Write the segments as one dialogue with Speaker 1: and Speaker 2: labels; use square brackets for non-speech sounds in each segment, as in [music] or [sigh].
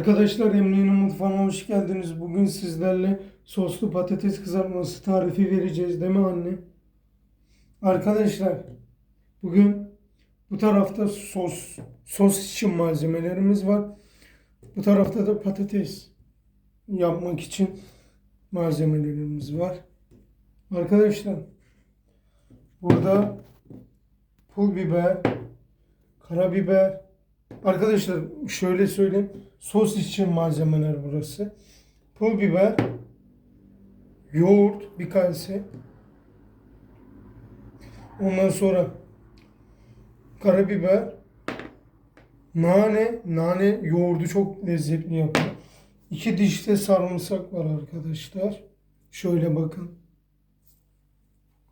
Speaker 1: Arkadaşlar Emniye'nin mutfağına hoş geldiniz. Bugün sizlerle soslu patates kızartması tarifi vereceğiz değil mi anne? Arkadaşlar bugün bu tarafta sos sos için malzemelerimiz var. Bu tarafta da patates yapmak için malzemelerimiz var. Arkadaşlar burada pul biber, karabiber, Arkadaşlar şöyle söyleyeyim. Sos için malzemeler burası. Pul biber, yoğurt bir kase. Ondan sonra karabiber, nane, nane yoğurdu çok lezzetli yapıyor. İki dişte sarımsak var arkadaşlar. Şöyle bakın.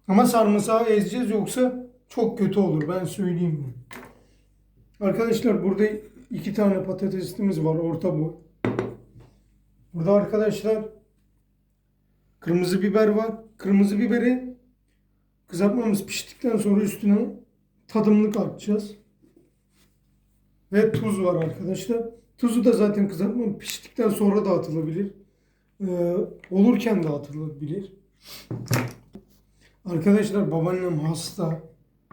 Speaker 1: Ama sarımsağı ezeceğiz yoksa çok kötü olur ben söyleyeyim. Arkadaşlar burada iki tane patatesimiz var orta boy. Burada arkadaşlar kırmızı biber var. Kırmızı biberi kızartmamız piştikten sonra üstüne tadımlık atacağız. Ve tuz var arkadaşlar. Tuzu da zaten kızartma piştikten sonra da atılabilir. Ee, olurken de atılabilir. Arkadaşlar babaannem hasta.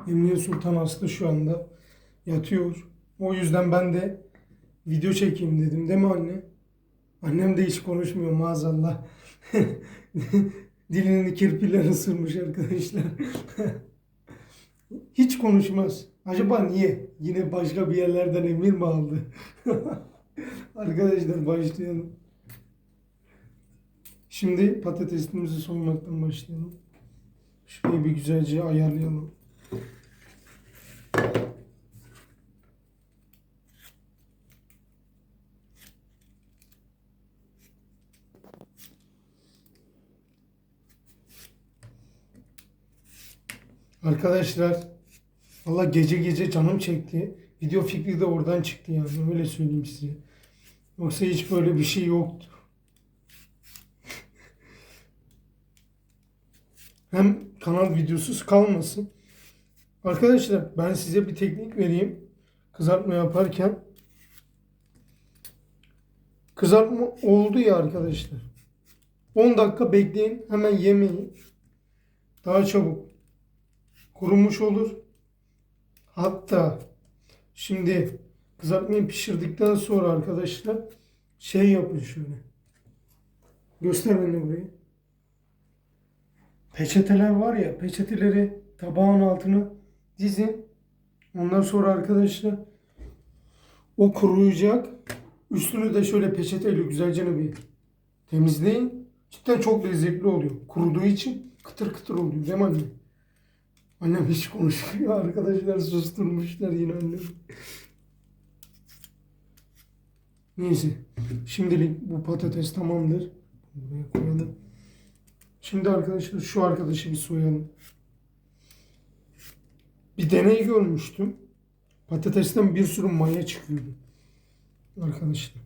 Speaker 1: Emniye Sultan hasta şu anda yatıyor. O yüzden ben de video çekeyim dedim değil mi anne? Annem de hiç konuşmuyor maazallah. [laughs] Dilini kirpiler ısırmış arkadaşlar. [laughs] hiç konuşmaz. Acaba niye? Yine başka bir yerlerden emir mi aldı? [laughs] arkadaşlar başlayalım. Şimdi patatesimizi soymaktan başlayalım. Şurayı bir güzelce ayarlayalım. Arkadaşlar valla gece gece canım çekti. Video fikri de oradan çıktı yani öyle söyleyeyim size. Yoksa hiç böyle bir şey yoktu. [laughs] Hem kanal videosuz kalmasın. Arkadaşlar ben size bir teknik vereyim. Kızartma yaparken. Kızartma oldu ya arkadaşlar. 10 dakika bekleyin. Hemen yemeyin. Daha çabuk kurumuş olur. Hatta şimdi kızartmayı pişirdikten sonra arkadaşlar şey yapın şöyle. Göster beni burayı. Peçeteler var ya peçeteleri tabağın altına dizin. Ondan sonra arkadaşlar o kuruyacak. Üstünü de şöyle peçeteyle güzelce bir temizleyin. Cidden çok lezzetli oluyor. Kuruduğu için kıtır kıtır oluyor değil mi anne? Annem hiç konuşmuyor. Arkadaşlar susturmuşlar yine annemi. Neyse. Şimdilik bu patates tamamdır. Buraya koyalım. Şimdi arkadaşlar şu arkadaşı bir soyalım. Bir deney görmüştüm. Patatesten bir sürü maya çıkıyordu. Arkadaşlar.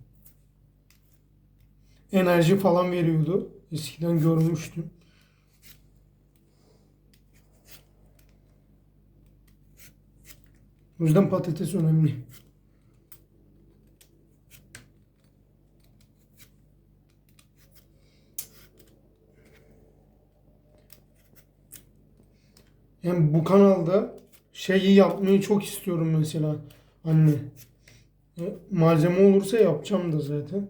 Speaker 1: Enerji falan veriyordu. Eskiden görmüştüm. O yüzden patates önemli. Yani bu kanalda şeyi yapmayı çok istiyorum mesela anne. E, Malzeme olursa yapacağım da zaten.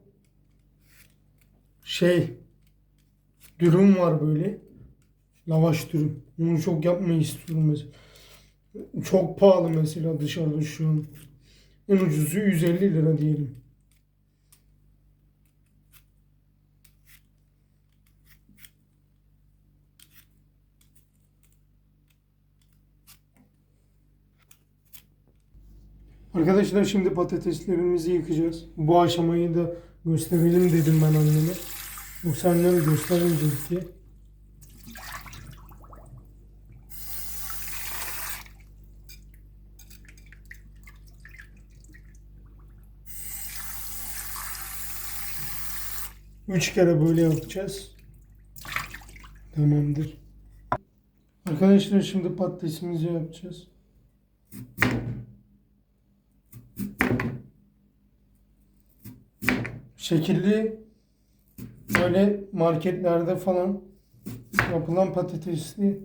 Speaker 1: Şey dürüm var böyle. Lavaş dürüm. Onu çok yapmayı istiyorum mesela. Çok pahalı mesela dışarıda şu an. En ucuzu 150 lira diyelim. Arkadaşlar şimdi patateslerimizi yıkayacağız. Bu aşamayı da gösterelim dedim ben anneme. Yoksa anneme göstermeyecek diye. Üç kere böyle yapacağız. Tamamdır. Arkadaşlar şimdi patatesimizi yapacağız. şekilli böyle marketlerde falan yapılan patatesli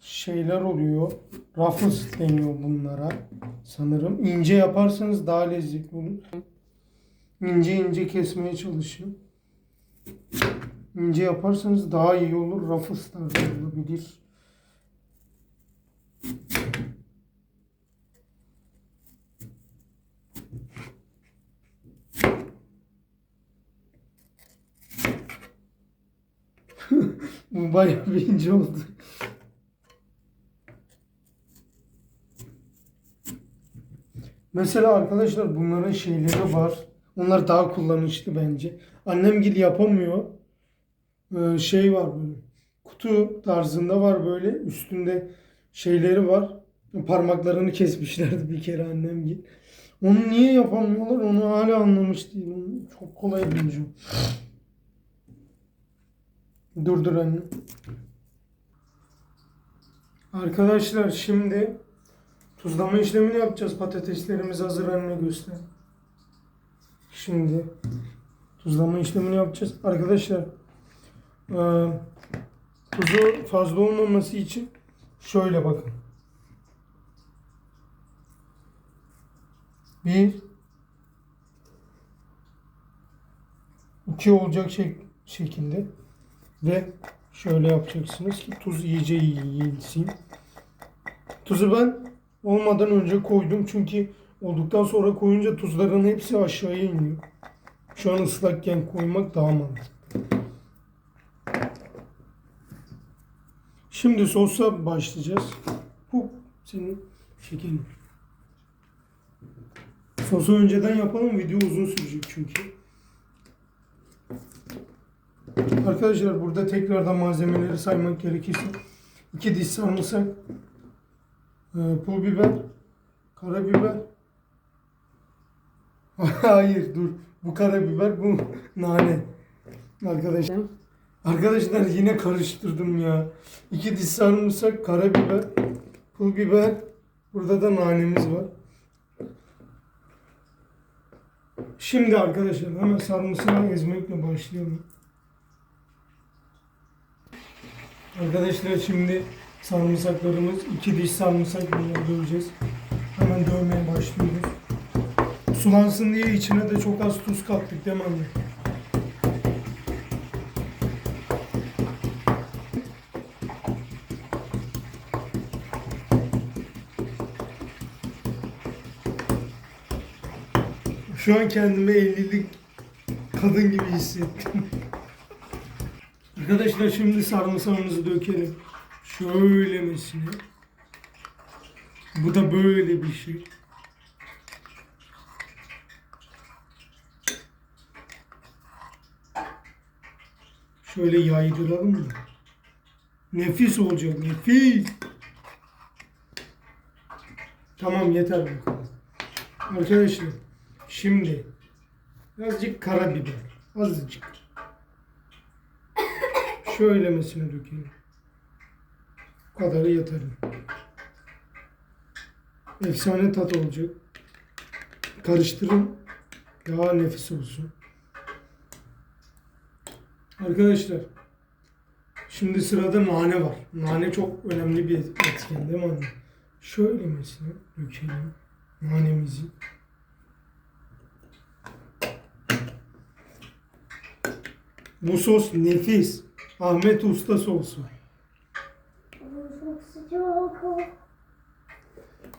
Speaker 1: şeyler oluyor. Ruffles deniyor bunlara sanırım. İnce yaparsanız daha lezzetli olur. İnce ince kesmeye çalışın. İnce yaparsanız daha iyi olur. Ruffles tarzı olabilir. [laughs] Bu bayağı bir ince oldu. Mesela arkadaşlar bunların şeyleri var. Onlar daha kullanışlı bence. Annem gil yapamıyor. Ee, şey var böyle. Kutu tarzında var böyle. Üstünde şeyleri var. Parmaklarını kesmişlerdi bir kere annem gil. Onu niye yapamıyorlar onu hala anlamış değilim. Çok kolay bence. Dur dur anne. Arkadaşlar şimdi tuzlama işlemini yapacağız. Patateslerimiz hazır anne göster. Şimdi tuzlama işlemini yapacağız. Arkadaşlar eee, tuzu fazla olmaması için şöyle bakın. Bir iki olacak şek şekilde ve şöyle yapacaksınız ki tuz iyice yiyilsin. Tuzu ben olmadan önce koydum çünkü olduktan sonra koyunca tuzların hepsi aşağıya iniyor. Şu an ıslakken koymak daha mantıklı. Şimdi sosa başlayacağız. Bu senin şekerin. Sosu önceden yapalım video uzun sürecek çünkü. Arkadaşlar burada tekrardan malzemeleri saymak gerekirse 2 diş sarımsak, e, pul biber, karabiber. [laughs] Hayır dur. Bu karabiber, bu nane. Arkadaşlar. Arkadaşlar yine karıştırdım ya. 2 diş sarımsak, karabiber, pul biber. Burada da nanemiz var. Şimdi arkadaşlar hemen sarımsağı ezmekle başlayalım. Arkadaşlar şimdi sarımsaklarımız iki diş sarımsak bunları döveceğiz. Hemen dövmeye başlıyoruz. Sulansın diye içine de çok az tuz kattık değil mi anne? Şu an kendimi 50'lik kadın gibi hissettim. [laughs] Arkadaşlar şimdi sarımsağımızı dökelim. Şöylemesine. Bu da böyle bir şey. Şöyle yaydıralım mı? Nefis olacak, nefis. Tamam yeter bu kadar. Arkadaşlar şimdi birazcık karabiber. Azıcık. Şöylemesine dökelim. Bu kadarı yeterli. Efsane tat olacak. Karıştırın. Daha nefis olsun. Arkadaşlar şimdi sırada nane var. Nane çok önemli bir etken değil mi anne? Şöylemesine dökelim nanemizi. Bu sos nefis. Ahmet Usta sosu.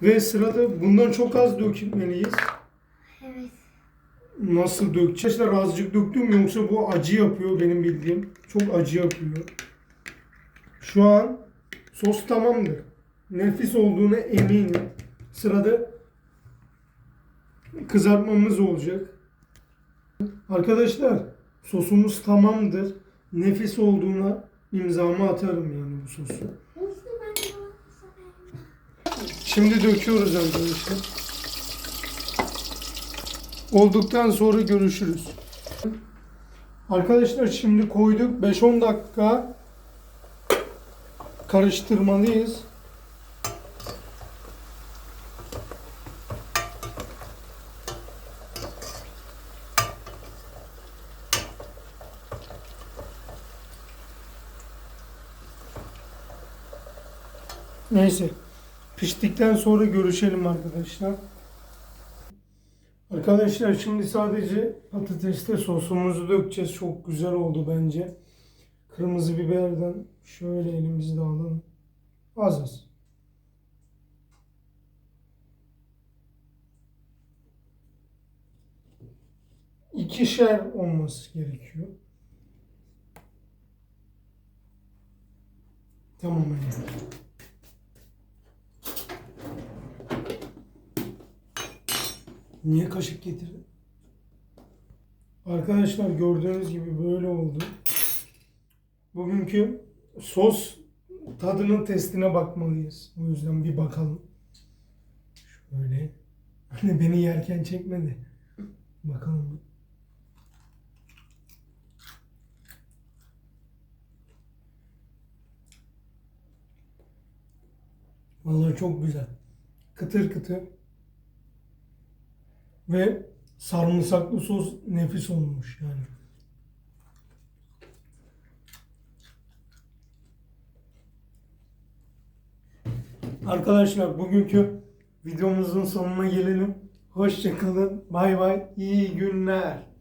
Speaker 1: Ve sırada bundan çok az dökmeliyiz. Nasıl dökeceğiz? Arkadaşlar azıcık döktüm yoksa bu acı yapıyor benim bildiğim. Çok acı yapıyor. Şu an sos tamamdır. Nefis olduğuna eminim. Sırada kızartmamız olacak. Arkadaşlar sosumuz tamamdır. Nefis olduğuna imzamı atarım yani bu sosu. Şimdi döküyoruz arkadaşlar olduktan sonra görüşürüz. Arkadaşlar şimdi koyduk 5-10 dakika karıştırmalıyız. Neyse. Piştikten sonra görüşelim arkadaşlar. Arkadaşlar şimdi sadece patateste sosumuzu dökeceğiz. Çok güzel oldu bence. Kırmızı biberden şöyle elimizde alalım. Az az. İkişer olması gerekiyor. Tamam öyle. Niye kaşık getirdin? Arkadaşlar gördüğünüz gibi böyle oldu. Bugünkü sos tadının testine bakmalıyız. O yüzden bir bakalım. Şöyle. Hani beni yerken çekmedi. Bakalım. Vallahi çok güzel. Kıtır kıtır. Ve sarımsaklı sos nefis olmuş yani. Arkadaşlar bugünkü videomuzun sonuna gelelim. Hoşçakalın. Bay bay. İyi günler.